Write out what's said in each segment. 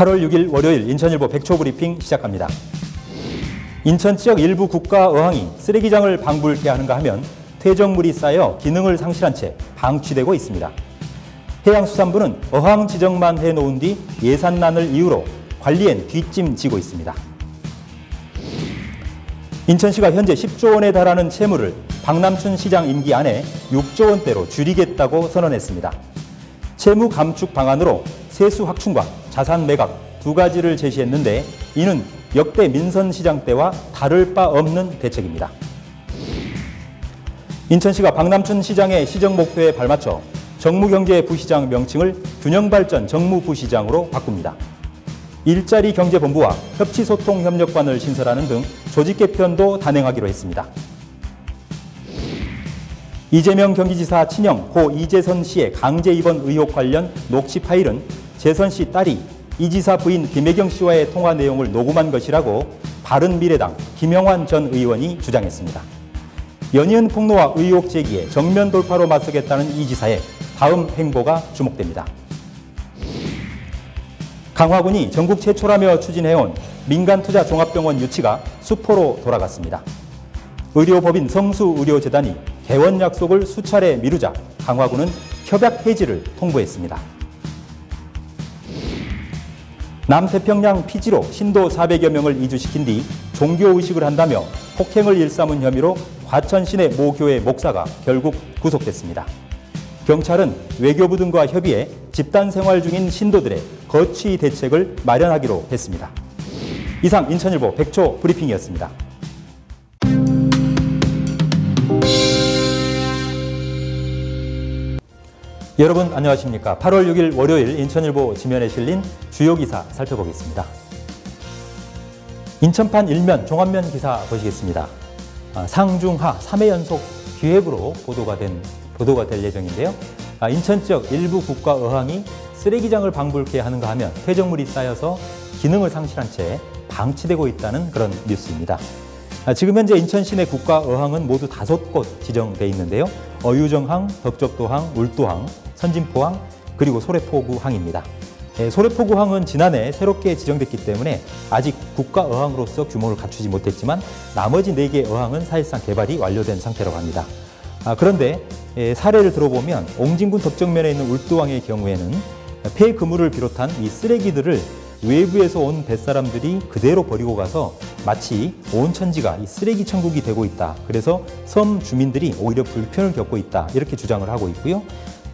8월 6일 월요일 인천일보 백초 브리핑 시작합니다. 인천 지역 일부 국가 어항이 쓰레기장을 방불케 하는가 하면 퇴적물이 쌓여 기능을 상실한 채 방치되고 있습니다. 해양수산부는 어항 지정만 해놓은 뒤 예산난을 이유로 관리엔 뒷짐지고 있습니다. 인천시가 현재 10조 원에 달하는 채무를 박남춘 시장 임기 안에 6조 원대로 줄이겠다고 선언했습니다. 채무 감축 방안으로 세수 확충과 자산 매각 두 가지를 제시했는데 이는 역대 민선 시장 때와 다를 바 없는 대책입니다. 인천시가 박남춘 시장의 시정 목표에 발맞춰 정무경제 부시장 명칭을 균형발전 정무부시장으로 바꿉니다. 일자리 경제본부와 협치소통협력관을 신설하는 등 조직 개편도 단행하기로 했습니다. 이재명 경기지사 친형 고 이재선 씨의 강제 입원 의혹 관련 녹취 파일은 재선 씨 딸이 이 지사 부인 김혜경 씨와의 통화 내용을 녹음한 것이라고 바른미래당 김영환 전 의원이 주장했습니다. 연이은 폭로와 의혹 제기에 정면 돌파로 맞서겠다는 이 지사의 다음 행보가 주목됩니다. 강화군이 전국 최초라며 추진해온 민간투자 종합병원 유치가 수포로 돌아갔습니다. 의료법인 성수의료재단이 개원 약속을 수차례 미루자 강화군은 협약 해지를 통보했습니다. 남태평양 피지로 신도 400여 명을 이주시킨 뒤 종교의식을 한다며 폭행을 일삼은 혐의로 과천 시내 모 교회 목사가 결국 구속됐습니다. 경찰은 외교부 등과 협의해 집단 생활 중인 신도들의 거취 대책을 마련하기로 했습니다. 이상 인천일보 백초 브리핑이었습니다. 여러분 안녕하십니까. 8월 6일 월요일 인천일보 지면에 실린 주요 기사 살펴보겠습니다. 인천판 일면 종합면 기사 보시겠습니다. 아, 상중하 3회 연속 기획으로 보도가 된 보도가 될 예정인데요. 아, 인천 지역 일부 국가 어항이 쓰레기장을 방불케 하는가 하면 퇴적물이 쌓여서 기능을 상실한 채 방치되고 있다는 그런 뉴스입니다. 아, 지금 현재 인천 시내 국가 어항은 모두 다섯 곳 지정돼 있는데요. 어유정항, 덕적도항, 울도항, 선진포항 그리고 소래포구항입니다. 예, 소래포구항은 지난해 새롭게 지정됐기 때문에 아직 국가 어항으로서 규모를 갖추지 못했지만 나머지 네개 어항은 사실상 개발이 완료된 상태라고 합니다. 아, 그런데 예, 사례를 들어보면 옹진군 덕정면에 있는 울도항의 경우에는 폐 그물을 비롯한 이 쓰레기들을 외부에서 온 뱃사람들이 그대로 버리고 가서 마치 온 천지가 이 쓰레기 천국이 되고 있다. 그래서 섬 주민들이 오히려 불편을 겪고 있다. 이렇게 주장을 하고 있고요.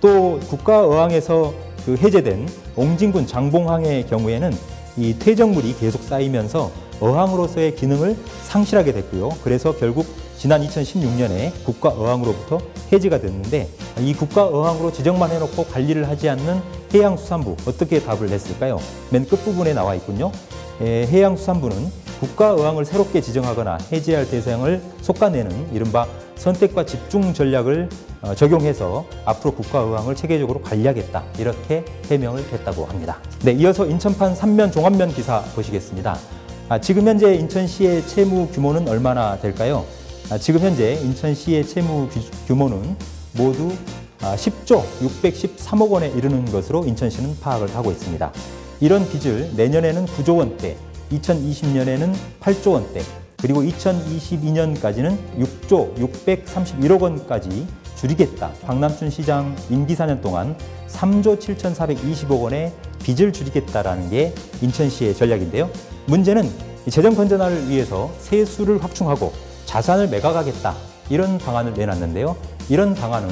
또 국가어항에서 그 해제된 옹진군 장봉항의 경우에는 이 퇴적물이 계속 쌓이면서 어항으로서의 기능을 상실하게 됐고요. 그래서 결국 지난 2016년에 국가어항으로부터 해제가 됐는데 이 국가어항으로 지정만 해놓고 관리를 하지 않는 해양수산부 어떻게 답을 냈을까요? 맨 끝부분에 나와 있군요. 에, 해양수산부는 국가어항을 새롭게 지정하거나 해제할 대상을 속아내는 이른바 선택과 집중 전략을 어, 적용해서 앞으로 국가의왕을 체계적으로 관리하겠다 이렇게 해명을 했다고 합니다. 네, 이어서 인천판 3면 종합면 기사 보시겠습니다. 아, 지금 현재 인천시의 채무 규모는 얼마나 될까요? 아, 지금 현재 인천시의 채무 규모는 모두 아, 10조 613억 원에 이르는 것으로 인천시는 파악을 하고 있습니다. 이런 빚을 내년에는 9조 원대, 2020년에는 8조 원대, 그리고 2022년까지는 6조 631억 원까지 줄이겠다. 박남춘 시장 임기 4년 동안 3조 7,420억 원의 빚을 줄이겠다라는 게 인천시의 전략인데요. 문제는 재정 건전화를 위해서 세수를 확충하고 자산을 매각하겠다. 이런 방안을 내놨는데요. 이런 방안은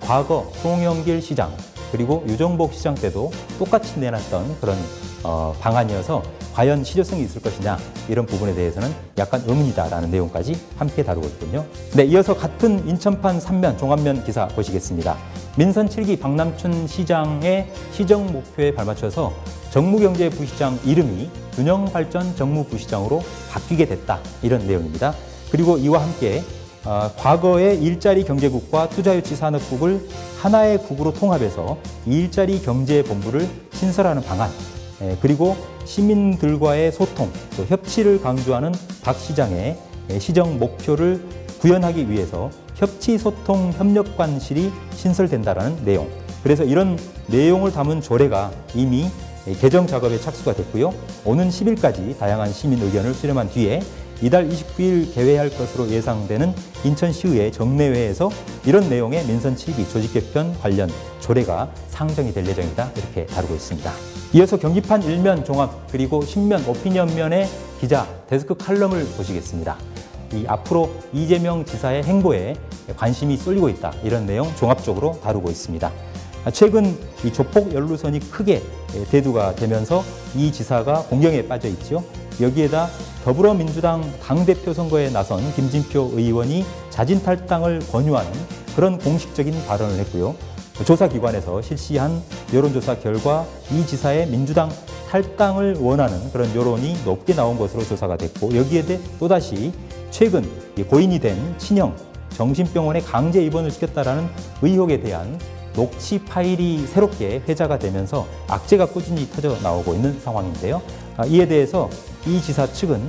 과거 송영길 시장 그리고 유정복 시장 때도 똑같이 내놨던 그런 어, 방안이어서 과연 실효성이 있을 것이냐 이런 부분에 대해서는 약간 의문이다라는 내용까지 함께 다루고 있군요. 네, 이어서 같은 인천판 3면 종합면 기사 보시겠습니다. 민선 7기 박남춘 시장의 시정 목표에 발맞춰서 정무경제 부시장 이름이 균형발전 정무부시장으로 바뀌게 됐다 이런 내용입니다. 그리고 이와 함께 어, 과거의 일자리 경제국과 투자유치 산업국을 하나의 국으로 통합해서 일자리 경제본부를 신설하는 방안 예, 그리고 시민들과의 소통, 또 협치를 강조하는 박 시장의 예, 시정 목표를 구현하기 위해서 협치 소통 협력관실이 신설된다라는 내용. 그래서 이런 내용을 담은 조례가 이미 개정 작업에 착수가 됐고요. 오는 10일까지 다양한 시민 의견을 수렴한 뒤에 이달 29일 개회할 것으로 예상되는 인천시의회 정례회에서 이런 내용의 민선 7기 조직 개편 관련 조례가 상정이 될 예정이다 이렇게 다루고 있습니다. 이어서 경기판 일면 종합 그리고 신면 오피니언면의 기자 데스크 칼럼을 보시겠습니다. 이 앞으로 이재명 지사의 행보에 관심이 쏠리고 있다 이런 내용 종합적으로 다루고 있습니다. 최근 이 조폭 연루선이 크게 대두가 되면서 이 지사가 공경에 빠져 있죠. 여기에다 더불어민주당 당대표 선거에 나선 김진표 의원이 자진 탈당을 권유하는 그런 공식적인 발언을 했고요. 조사기관에서 실시한 여론조사 결과 이 지사의 민주당 탈당을 원하는 그런 여론이 높게 나온 것으로 조사가 됐고 여기에 대해 또다시 최근 고인이 된 친형 정신병원에 강제 입원을 시켰다라는 의혹에 대한 녹취 파일이 새롭게 회자가 되면서 악재가 꾸준히 터져 나오고 있는 상황인데요. 아, 이에 대해서 이 지사 측은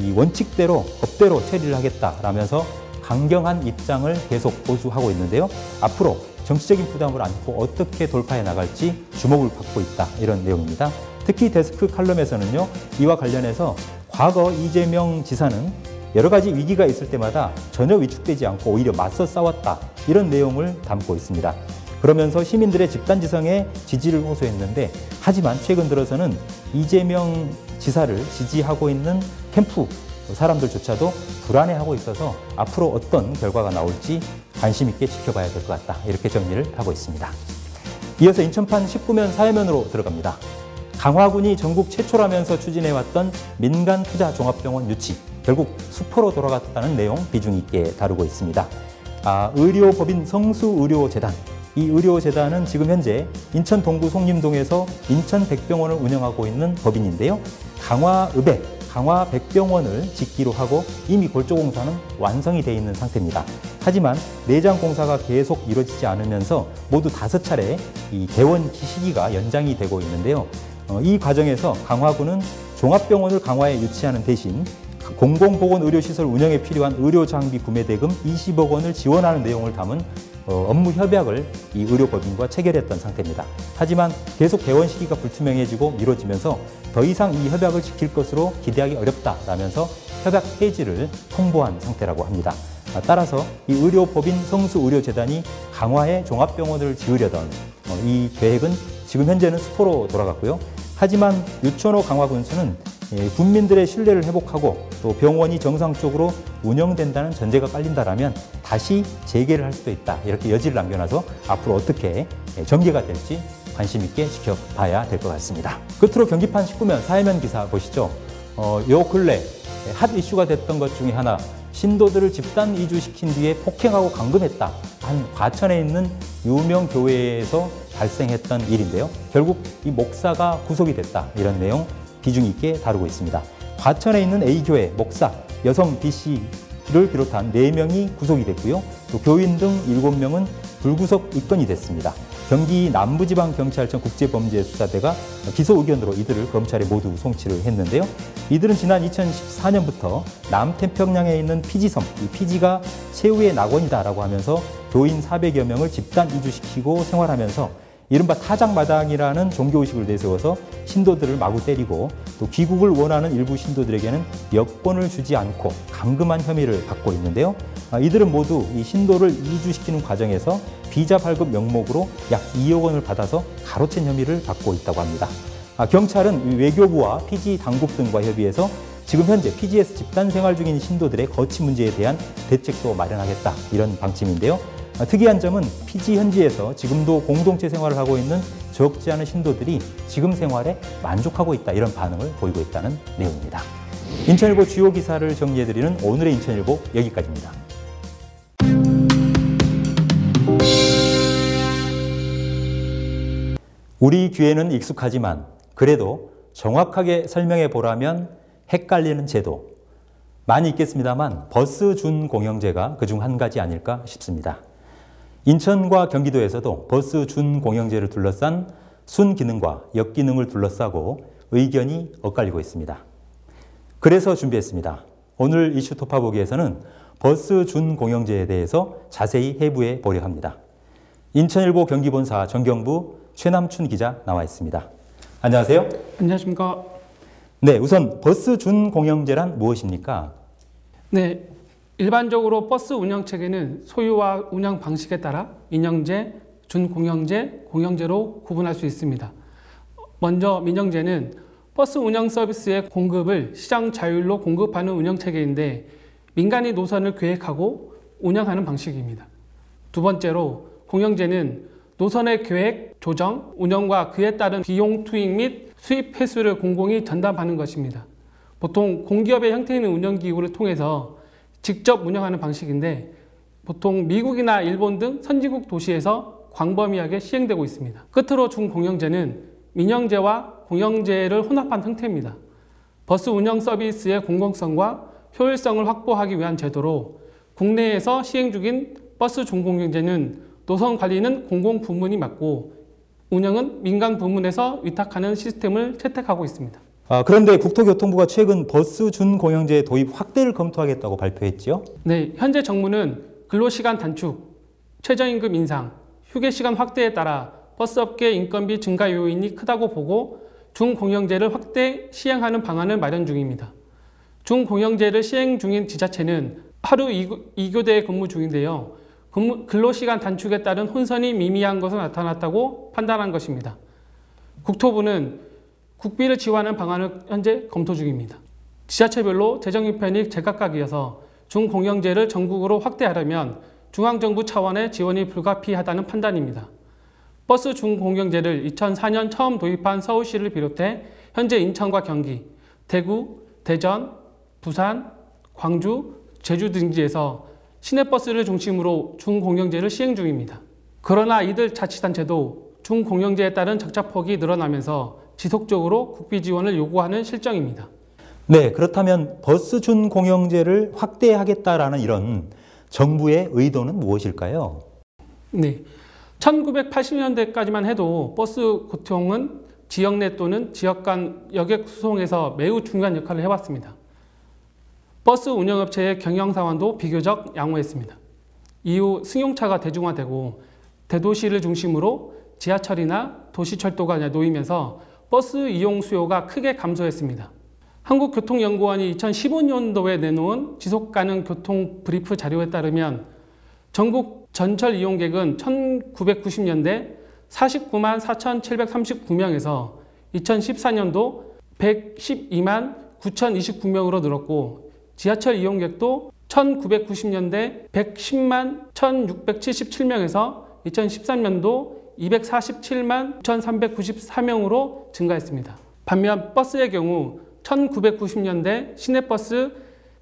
이 원칙대로 법대로 처리를 하겠다라면서 강경한 입장을 계속 보수하고 있는데요. 앞으로 정치적인 부담을 안고 어떻게 돌파해 나갈지 주목을 받고 있다 이런 내용입니다. 특히 데스크 칼럼에서는요 이와 관련해서 과거 이재명 지사는 여러 가지 위기가 있을 때마다 전혀 위축되지 않고 오히려 맞서 싸웠다 이런 내용을 담고 있습니다. 그러면서 시민들의 집단 지성에 지지를 호소했는데 하지만 최근 들어서는 이재명 지사를 지지하고 있는 캠프 사람들조차도 불안해하고 있어서 앞으로 어떤 결과가 나올지 관심 있게 지켜봐야 될 것 같다. 이렇게 정리를 하고 있습니다. 이어서 인천판 19면 사회면으로 들어갑니다. 강화군이 전국 최초라면서 추진해왔던 민간 투자 종합병원 유치 결국 수포로 돌아갔다는 내용 비중 있게 다루고 있습니다. 아, 의료법인 성수의료재단 이 의료재단은 지금 현재 인천 동구 송림동에서 인천 백병원을 운영하고 있는 법인인데요. 강화읍에 강화 백병원을 짓기로 하고 이미 골조 공사는 완성이 돼 있는 상태입니다. 하지만 내장 공사가 계속 이루어지지 않으면서 모두 다섯 차례 이 개원 시기가 연장이 되고 있는데요. 어, 이 과정에서 강화군은 종합병원을 강화에 유치하는 대신 공공보건의료시설 운영에 필요한 의료장비 구매 대금 20억 원을 지원하는 내용을 담은 어, 업무 협약을 이 의료법인과 체결했던 상태입니다. 하지만 계속 개원 시기가 불투명해지고 미뤄지면서 더 이상 이 협약을 지킬 것으로 기대하기 어렵다라면서 협약 폐지를 통보한 상태라고 합니다. 아, 따라서 이 의료법인 성수의료재단이 강화에 종합병원을 지으려던 어, 이 계획은 지금 현재는 수포로 돌아갔고요. 하지만 유천호 강화 군수는 예, 국민들의 신뢰를 회복하고 또 병원이 정상적으로 운영된다는 전제가 깔린다라면 다시 재개를 할 수도 있다. 이렇게 여지를 남겨놔서 앞으로 어떻게 예, 전개가 될지 관심 있게 지켜봐야 될 것 같습니다. 끝으로 경기판 19면 사회면 기사 보시죠. 어, 요 근래 핫 이슈가 됐던 것 중에 하나 신도들을 집단 이주시킨 뒤에 폭행하고 감금했다. 한 과천에 있는 유명 교회에서 발생했던 일인데요. 결국 이 목사가 구속이 됐다. 이런 내용 비중 있게 다루고 있습니다. 과천에 있는 A교회 목사 여성 B씨를 비롯한 4명이 구속이 됐고요. 또 교인 등 7명은 불구속 입건이 됐습니다. 경기 남부지방경찰청 국제범죄수사대가 기소 의견으로 이들을 검찰에 모두 송치를 했는데요. 이들은 지난 2014년부터 남태평양에 있는 피지섬, 이 피지가 최후의 낙원이다라고 하면서 교인 400여 명을 집단 이주시키고 생활하면서 이른바 타작마당이라는 종교의식을 내세워서 신도들을 마구 때리고 또 귀국을 원하는 일부 신도들에게는 여권을 주지 않고 감금한 혐의를 받고 있는데요. 아, 이들은 모두 이 신도를 이주시키는 과정에서 비자 발급 명목으로 약 2억 원을 받아서 가로챈 혐의를 받고 있다고 합니다. 아, 경찰은 외교부와 피지 당국 등과 협의해서 지금 현재 PGS 집단 생활 중인 신도들의 거치 문제에 대한 대책도 마련하겠다 이런 방침인데요. 아, 특이한 점은 피지 현지에서 지금도 공동체 생활을 하고 있는 적지 않은 신도들이 지금 생활에 만족하고 있다 이런 반응을 보이고 있다는 내용입니다. 인천일보 주요 기사를 정리해드리는 오늘의 인천일보 여기까지입니다. 우리 귀에는 익숙하지만 그래도 정확하게 설명해 보라면 헷갈리는 제도 많이 있겠습니다만 버스 준 공영제가 그중 한 가지 아닐까 싶습니다. 인천과 경기도에서도 버스 준 공영제를 둘러싼 순기능과 역기능을 둘러싸고 의견이 엇갈리고 있습니다. 그래서 준비했습니다. 오늘 이슈 토파보기에서는 버스 준 공영제에 대해서 자세히 해부해 보려 합니다. 인천일보 경기본사 정경부 최남춘 기자 나와 있습니다. 안녕하세요. 안녕하십니까. 네, 우선 버스 준공영제란 무엇입니까? 네, 일반적으로 버스 운영 체계는 소유와 운영 방식에 따라 민영제, 준공영제, 공영제로 구분할 수 있습니다. 먼저 민영제는 버스 운영 서비스의 공급을 시장 자율로 공급하는 운영 체계인데 민간이 노선을 계획하고 운영하는 방식입니다. 두 번째로 공영제는 노선의 계획, 조정, 운영과 그에 따른 비용 투입 및 수입 회수를 공공이 전담하는 것입니다. 보통 공기업의 형태 있는 운영기구를 통해서 직접 운영하는 방식인데 보통 미국이나 일본 등 선진국 도시에서 광범위하게 시행되고 있습니다. 끝으로 중공영제는 민영제와 공영제를 혼합한 형태입니다. 버스 운영 서비스의 공공성과 효율성을 확보하기 위한 제도로 국내에서 시행 중인 버스 중공영제는 노선 관리는 공공 부문이 맡고 운영은 민간 부문에서 위탁하는 시스템을 채택하고 있습니다. 아, 그런데 국토교통부가 최근 버스 준공영제 도입 확대를 검토하겠다고 발표했지요? 네, 현재 정부는 근로시간 단축, 최저임금 인상, 휴게시간 확대에 따라 버스업계 인건비 증가 요인이 크다고 보고 중공영제를 확대 시행하는 방안을 마련 중입니다. 중공영제를 시행 중인 지자체는 하루 2교대에 근무 중인데요. 근무, 근로시간 단축에 따른 혼선이 미미한 것으로 나타났다고 판단한 것입니다. 국토부는 국비를 지원하는 방안을 현재 검토 중입니다. 지자체별로 재정 형편이 제각각이어서 중공영제를 전국으로 확대하려면 중앙정부 차원의 지원이 불가피하다는 판단입니다. 버스 중공영제를 2004년 처음 도입한 서울시를 비롯해 현재 인천과 경기, 대구, 대전, 부산, 광주, 제주 등지에서 시내버스를 중심으로 중공영제를 시행 중입니다. 그러나 이들 자치단체도 중공영제에 따른 적자폭이 늘어나면서 지속적으로 국비 지원을 요구하는 실정입니다. 네, 그렇다면 버스 준 공영제를 확대하겠다라는 이런 정부의 의도는 무엇일까요? 네. 1980년대까지만 해도 버스 고통은 지역 내 또는 지역 간 여객 수송에서 매우 중요한 역할을 해왔습니다. 버스 운영업체의 경영 상황도 비교적 양호했습니다. 이후 승용차가 대중화되고 대도시를 중심으로 지하철이나 도시철도가 놓이면서 버스 이용 수요가 크게 감소했습니다. 한국교통연구원이 2015년도에 내놓은 지속가능 교통 브리프 자료에 따르면 전국 전철 이용객은 1990년대 49만 4,739명에서 2014년도 112만 9,029명으로 늘었고 지하철 이용객도 1990년대 110만 1,677명에서 2013년도 247만 9,394명으로 증가했습니다. 반면 버스의 경우 1990년대 시내버스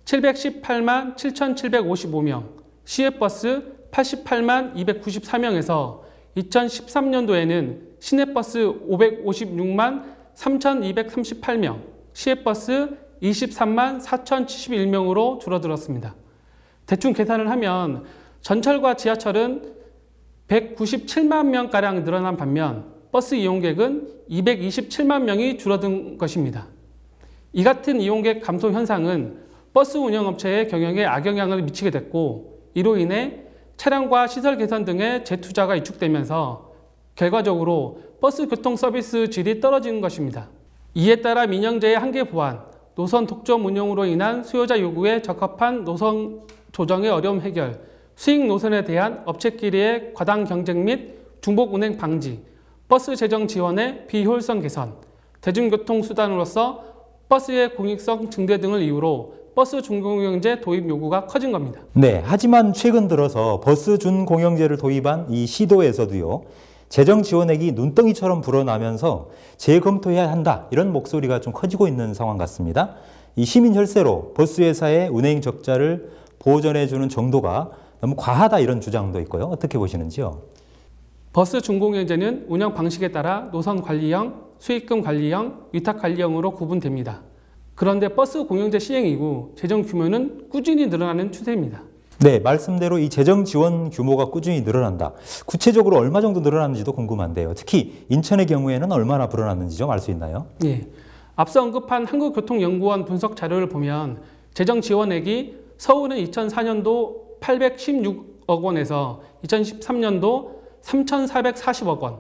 718만 7,755명, 시외버스 88만 294명에서 2013년도에는 시내버스 556만 3,238명, 시외버스 23만 4,071명으로 줄어들었습니다. 대충 계산을 하면 전철과 지하철은 197만 명가량 늘어난 반면 버스 이용객은 227만 명이 줄어든 것입니다. 이 같은 이용객 감소 현상은 버스 운영업체의 경영에 악영향을 미치게 됐고 이로 인해 차량과 시설 개선 등의 재투자가 위축되면서 결과적으로 버스 교통 서비스 질이 떨어지는 것입니다. 이에 따라 민영제의 한계 보완, 노선 독점 운영으로 인한 수요자 요구에 적합한 노선 조정의 어려움 해결, 수익 노선에 대한 업체끼리의 과당 경쟁 및 중복 운행 방지, 버스 재정 지원의 비효율성 개선, 대중교통 수단으로서 버스의 공익성 증대 등을 이유로 버스 준공영제 도입 요구가 커진 겁니다. 네, 하지만 최근 들어서 버스 준공영제를 도입한 이 시도에서도요. 재정 지원액이 눈덩이처럼 불어나면서 재검토해야 한다 이런 목소리가 좀 커지고 있는 상황 같습니다. 이 시민 혈세로 버스 회사의 운행 적자를 보전해 주는 정도가 너무 과하다 이런 주장도 있고요. 어떻게 보시는지요? 버스 준공영제는 운영 방식에 따라 노선 관리형, 수익금 관리형, 위탁 관리형으로 구분됩니다. 그런데 버스 공영제 시행 이후 재정 규모는 꾸준히 늘어나는 추세입니다. 네, 말씀대로 이 재정 지원 규모가 꾸준히 늘어난다. 구체적으로 얼마 정도 늘어났는지도 궁금한데요. 특히 인천의 경우에는 얼마나 불어났는지 좀 알 수 있나요? 예. 앞서 언급한 한국교통연구원 분석 자료를 보면 재정 지원액이 서울은 2004년도 816억 원에서 2013년도 3,440억 원,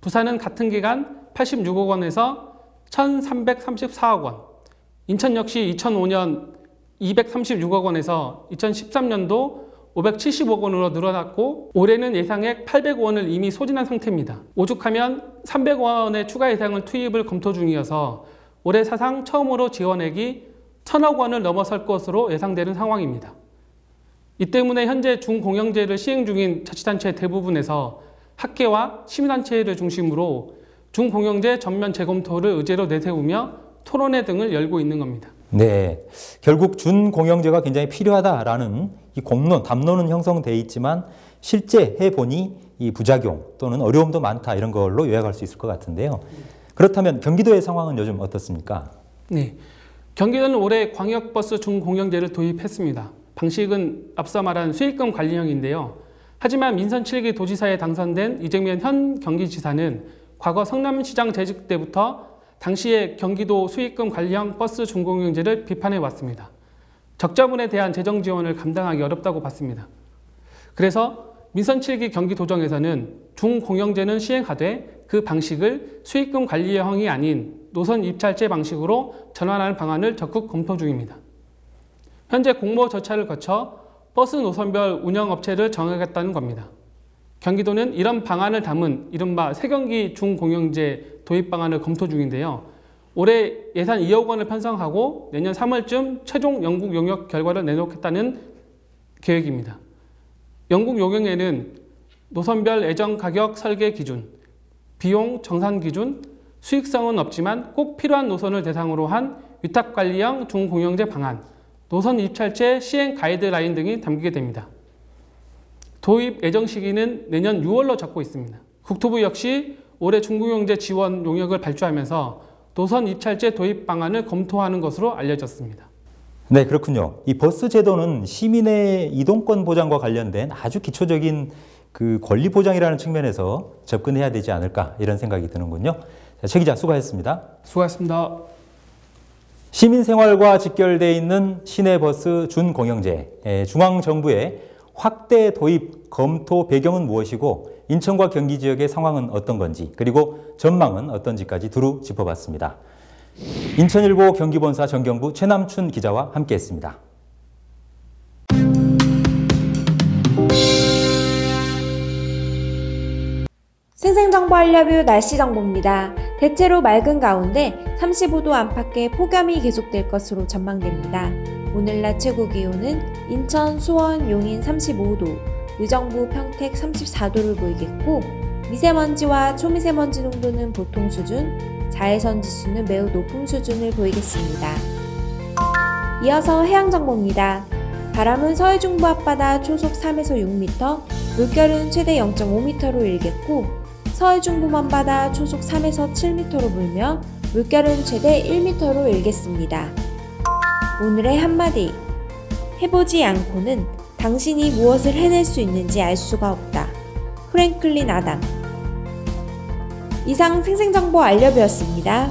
부산은 같은 기간 86억 원에서 1,334억 원, 인천 역시 2005년 236억 원에서 2013년도 575억 원으로 늘어났고 올해는 예상액 800억 원을 이미 소진한 상태입니다. 오죽하면 300억 원의 추가 예상을 투입을 검토 중이어서 올해 사상 처음으로 지원액이 1000억 원을 넘어설 것으로 예상되는 상황입니다. 이 때문에 현재 중공영제를 시행 중인 자치단체 대부분에서 학계와 시민단체를 중심으로 중공영제 전면 재검토를 의제로 내세우며 토론회 등을 열고 있는 겁니다. 네. 결국 준공영제가 굉장히 필요하다라는 이 공론, 담론은 형성돼 있지만 실제 해보니 이 부작용 또는 어려움도 많다 이런 걸로 요약할 수 있을 것 같은데요. 그렇다면 경기도의 상황은 요즘 어떻습니까? 네. 경기도는 올해 광역버스 중공영제를 도입했습니다. 방식은 앞서 말한 수익금 관리형인데요. 하지만 민선 7기 도지사에 당선된 이정면 현 경기지사는 과거 성남시장 재직 때부터 당시의 경기도 수익금 관리형 버스 중공영제를 비판해 왔습니다. 적자분에 대한 재정 지원을 감당하기 어렵다고 봤습니다. 그래서 민선 7기 경기도정에서는 중공영제는 시행하되 그 방식을 수익금 관리형이 아닌 노선 입찰제 방식으로 전환하는 방안을 적극 검토 중입니다. 현재 공모 절차를 거쳐 버스 노선별 운영업체를 정하겠다는 겁니다. 경기도는 이런 방안을 담은 이른바 새경기 중공영제 도입 방안을 검토 중인데요. 올해 예산 2억 원을 편성하고 내년 3월쯤 최종 영국 용역 결과를 내놓겠다는 계획입니다. 영국 용역에는 노선별 애정 가격 설계 기준, 비용 정산 기준, 수익성은 없지만 꼭 필요한 노선을 대상으로 한 위탁관리형 중공영제 방안, 노선 입찰제 시행 가이드라인 등이 담기게 됩니다. 도입 예정 시기는 내년 6월로 잡고 있습니다. 국토부 역시 올해 중공영제 지원 용역을 발주하면서 노선 입찰제 도입 방안을 검토하는 것으로 알려졌습니다. 네, 그렇군요. 이 버스 제도는 시민의 이동권 보장과 관련된 아주 기초적인 그 권리 보장이라는 측면에서 접근해야 되지 않을까 이런 생각이 드는군요. 자, 최 기자 수고하셨습니다. 수고하셨습니다. 시민 생활과 직결돼 있는 시내버스 준공영제 중앙 정부의 확대 도입 검토 배경은 무엇이고 인천과 경기 지역의 상황은 어떤 건지 그리고 전망은 어떤지까지 두루 짚어봤습니다. 인천일보 경기본사 정경부 최남춘 기자와 함께했습니다. 생생정보 알려뷰 날씨 정보입니다. 대체로 맑은 가운데 35도 안팎의 폭염이 계속될 것으로 전망됩니다. 오늘 낮 최고 기온은 인천, 수원, 용인 35도, 의정부, 평택 34도를 보이겠고 미세먼지와 초미세먼지 농도는 보통 수준, 자외선 지수는 매우 높은 수준을 보이겠습니다. 이어서 해양 정보입니다. 바람은 서해 중부 앞바다 초속 3에서 6m, 물결은 최대 0.5m로 일겠고 서해 중부만 바다 초속 3에서 7m로 불며 물결은 최대 1m로 일겠습니다. 오늘의 한마디 해보지 않고는 당신이 무엇을 해낼 수 있는지 알 수가 없다. 프랭클린 아담 이상 생생정보 알려드렸습니다.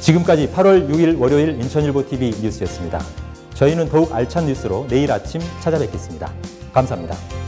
지금까지 8월 6일 월요일 인천일보 TV 뉴스였습니다. 저희는 더욱 알찬 뉴스로 내일 아침 찾아뵙겠습니다. 감사합니다.